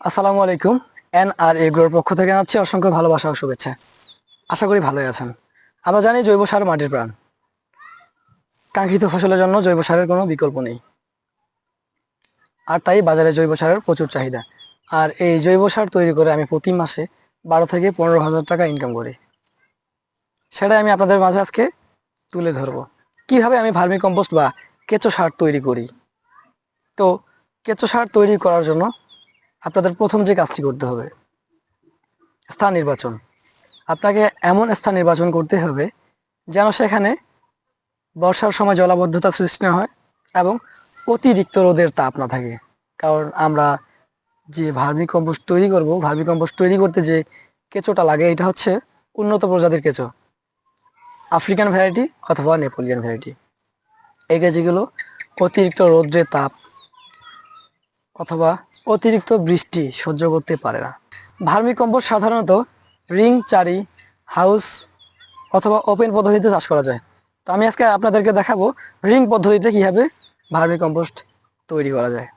আসসালামু আলাইকুম। এন আর এগ্রোর পক্ষ থেকে জানাচ্ছি অসংখ্য ভালোবাসা ও শুভেচ্ছা। আশা করি ভালোই আছেন। আমরা জানি জৈব সার মাটির প্রাণ। কাঙ্ক্ষিত ফসলের জন্য জৈব সারের কোনো বিকল্প নেই। আর তাই বাজারে জৈব সারের প্রচুর চাহিদা। আর এই জৈব সার তৈরি করে আমি প্রতি মাসে বারো থেকে পনেরো হাজার টাকা ইনকাম করি। সেটাই আমি আপনাদের মাঝে আজকে তুলে ধরবো। কীভাবে আমি ভার্মি কম্পোস্ট বা কেঁচো সার তৈরি করি? তো কেঁচো সার তৈরি করার জন্য আপনাদের প্রথম যে কাজটি করতে হবে, স্থান নির্বাচন। আপনাকে এমন স্থান নির্বাচন করতে হবে যেন সেখানে বর্ষার সময় জলাবদ্ধতা সৃষ্টি না হয় এবং অতিরিক্ত রোদের তাপ না থাকে। কারণ আমরা যে ভার্মি কম্পোস্ট তৈরি করব, ভার্মি কম্পোস্ট তৈরি করতে যে কেঁচোটা লাগে, এটা হচ্ছে উন্নত প্রজাতির কেঁচো। আফ্রিকান ভ্যারাইটি অথবা নেপোলিয়ান ভ্যারাইটি। এই কেঁচিগুলো অতিরিক্ত রৌদ্রের তাপ অথবা অতিরিক্ত বৃষ্টি সহ্য করতে পারে না। ভার্মি কম্পোস্ট সাধারণত রিং, চারি, হাউস অথবা ওপেন পদ্ধতিতে চাষ করা যায়। তো আমি আজকে আপনাদেরকে দেখাবো রিং পদ্ধতিতে কীভাবে ভার্মি কম্পোস্ট তৈরি করা যায়।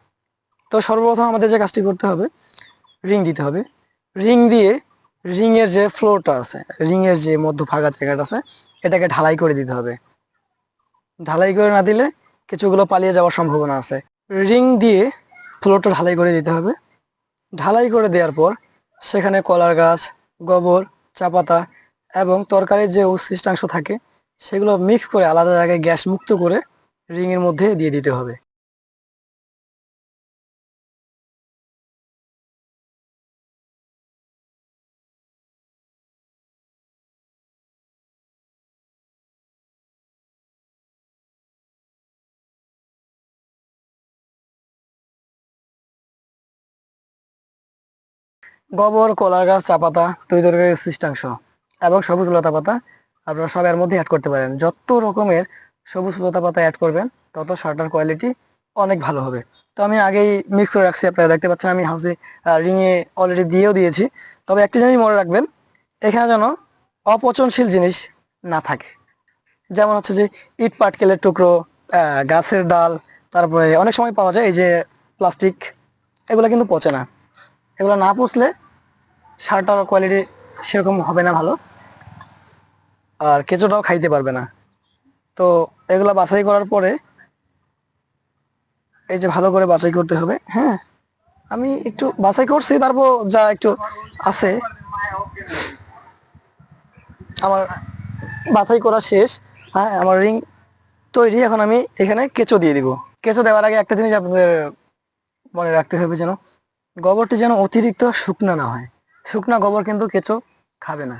তো সর্বপ্রথম আমাদের যে কাজটি করতে হবে, রিং দিতে হবে। রিং দিয়ে রিংয়ের যে ফ্লোরটা আছে, রিংয়ের যে মধ্য ফাঁকা জায়গাটা আছে, এটাকে ঢালাই করে দিতে হবে। ঢালাই করে না দিলে কিছুগুলো পালিয়ে যাওয়ার সম্ভাবনা আছে। রিং দিয়ে ফ্লোরটা ঢালাই করে দিতে হবে। ঢালাই করে দেওয়ার পর সেখানে কলার গাছ, গোবর চাপাতা এবং তরকারির যে উচ্ছিষ্টাংশ থাকে, সেগুলো মিক্স করে আলাদা জায়গায় গ্যাস মুক্ত করে রিংয়ের মধ্যে দিয়ে দিতে হবে। গোবর, কলা গাছ, চা পাতা, তৈরি তরকারির উচ্ছিষ্টাংশ এবং সবুজ লতা পাতা আপনারা সব এর মধ্যে অ্যাড করতে পারেন। যত রকমের সবুজ লতা পাতা অ্যাড করবেন, তত শার্টার কোয়ালিটি অনেক ভালো হবে। তো আমি আগেই মিক্স করে রাখছি, আপনারা দেখতে পাচ্ছেন আমি হাউসে রিংয়ে অলরেডি দিয়েও দিয়েছি। তবে একটা জিনিস মনে রাখবেন, এখানে যেন অপচনশীল জিনিস না থাকে। যেমন হচ্ছে যে ইট পাটকেলের টুকরো গাছের ডাল, তারপরে অনেক সময় পাওয়া যায় এই যে প্লাস্টিক এগুলো কিন্তু পচে না। এগুলো না পুষলে সারটার কোয়ালিটি সেরকম হবে না ভালো। আর কেঁচোটাও খাইতে পারবে না। তো এগুলা বাছাই করার পরে এই যে ভালো করে বাছাই করতে হবে হ্যাঁ? আমি একটু বাছাই করছি, তারপর যা একটু আছে। আমার বাছাই করা শেষ। হ্যাঁ আমার রিং তৈরি। এখন আমি এখানে কেঁচো দিয়ে দিব। কেঁচো দেওয়ার আগে একটা জিনিস আপনাদের মনে রাখতে হবে যেন, গোবরটি যেন অতিরিক্ত শুকনা না হয়। শুকনা গোবর কিন্তু কেঁচো খাবে না।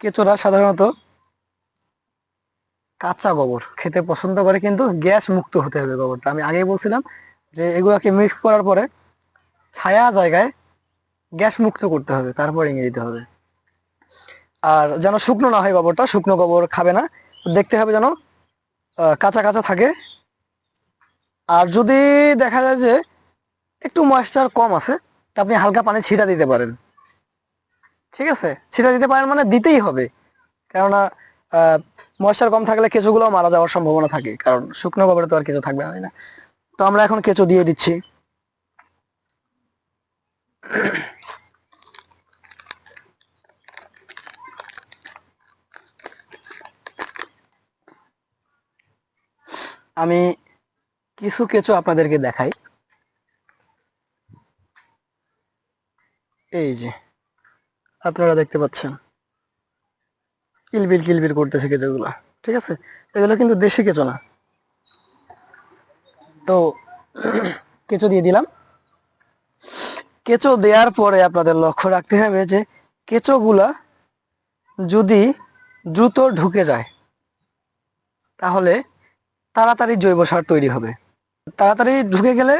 কেঁচোরা সাধারণত কাঁচা গোবর, খেতে পছন্দ করে কিন্তু গ্যাস মুক্ত হতে হবে গোবরটা। আমি আগেই বলছিলাম যে এগুলাকে মিক্স করার পরে ছায়া জায়গায় গ্যাস মুক্ত করতে হবে, তারপর ইঙে দিতে হবে। আর যেন শুকনো না হয় গোবরটা, শুকনো গোবর খাবে না, দেখতে হবে যেন কাঁচা কাঁচা থাকে। আর যদি দেখা যায় যে একটু ময়েশ্চার কম আছে তা আপনি হালকা পানি ছিটা দিতে পারেন। ঠিক আছে? ছিটা দিতে পারেন মানে দিতেই হবে। কেননা ময়েশ্চার কম থাকলে কেঁচোগুলো মারা যাওয়ার সম্ভাবনা থাকে, কারণ শুকনো গোবরে তো আর কেঁচো থাকবে না? তো আমরা এখন কেঁচো দিয়ে দিচ্ছি। আমি কিছু কেঁচো আপনাদেরকে দেখাই। এই যে, আপনারা দেখতে পাচ্ছেন। কিলবিল কিলবিল করতেছে কেঁচোগুলো, ঠিক আছে? এগুলো কিন্তু দেশি কেঁচো না। তো, কেঁচো দিয়ে দিলাম। কেঁচো দেওয়ার পরে আপনাদের লক্ষ্য রাখতে হবে যে, কেঁচোগুলা যদি দ্রুত ঢুকে যায়, তাহলে তাড়াতাড়ি জৈব সার তৈরি হবে। তাড়াতাড়ি ঢুকে গেলে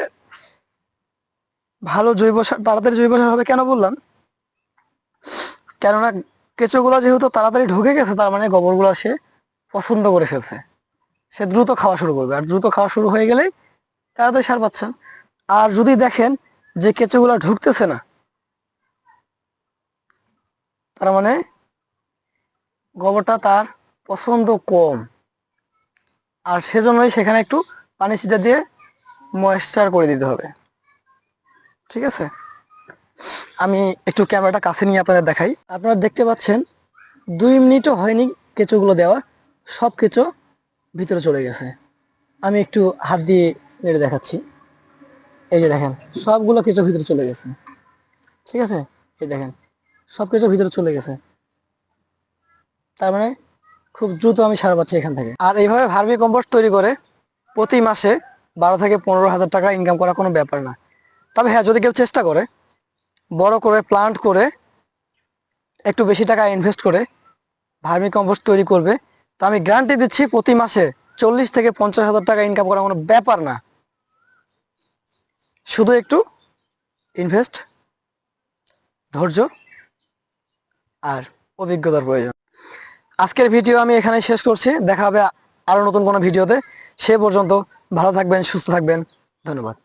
ভালো জৈব সার, তাড়াতাড়ি জৈব সার হবে কেন বললাম? কেননা কেঁচোগুলো যেহেতু তাড়াতাড়ি ঢুকে গেছে, তার মানে গোবরগুলো সে পছন্দ করে ফেলছে। সে দ্রুত খাওয়া শুরু করবে। আর দ্রুত খাওয়া শুরু হয়ে গেলেই তাড়াতাড়ি সার পাচ্ছেন আর যদি দেখেন যে কেঁচোগুলো ঢুকতেছে না, তার মানে গোবরটা তার পছন্দ কম। আর সেজন্যই সেখানে একটু পানি ছিটা দিয়ে ময়েশ্চার করে দিতে হবে। ঠিক আছে? আমি একটু ক্যামেরাটা কাছে নিয়ে আপনাদের দেখাই। আপনারা দেখতে পাচ্ছেন, দুই মিনিটও হয়নি কেঁচোগুলো দেওয়া সব কেঁচো ভিতরে চলে গেছে। আমি একটু হাত দিয়ে নেড়ে দেখাচ্ছি। এই যে দেখেন, সবগুলো কেঁচো ভিতরে চলে গেছে। ঠিক আছে? এই দেখেন সব কেঁচো ভিতরে চলে গেছে। তার মানে খুব দ্রুত আমি সার পাচ্ছি এখান থেকে। আর এইভাবে ভার্মি কম্পোস্ট তৈরি করে প্রতি মাসে বারো থেকে পনেরো হাজার টাকা ইনকাম করা কোনো ব্যাপার না। তবে হ্যাঁ যদি কেউ চেষ্টা করে, বড় করে প্লান্ট করে, একটু বেশি টাকা ইনভেস্ট করে, ভার্মি কম্পোস্ট তৈরি করবে, তো আমি গ্যারান্টি দিচ্ছি প্রতি মাসে চল্লিশ থেকে পঞ্চাশ হাজার টাকা ইনকাম করা কোনো ব্যাপার না। শুধু একটু ইনভেস্ট ধৈর্য আর অভিজ্ঞতার প্রয়োজন। আজকের ভিডিও আমি এখানে শেষ করছি। দেখা হবে আরও নতুন কোনো ভিডিওতে সে পর্যন্ত ভালো থাকবেন, সুস্থ থাকবেন। ধন্যবাদ।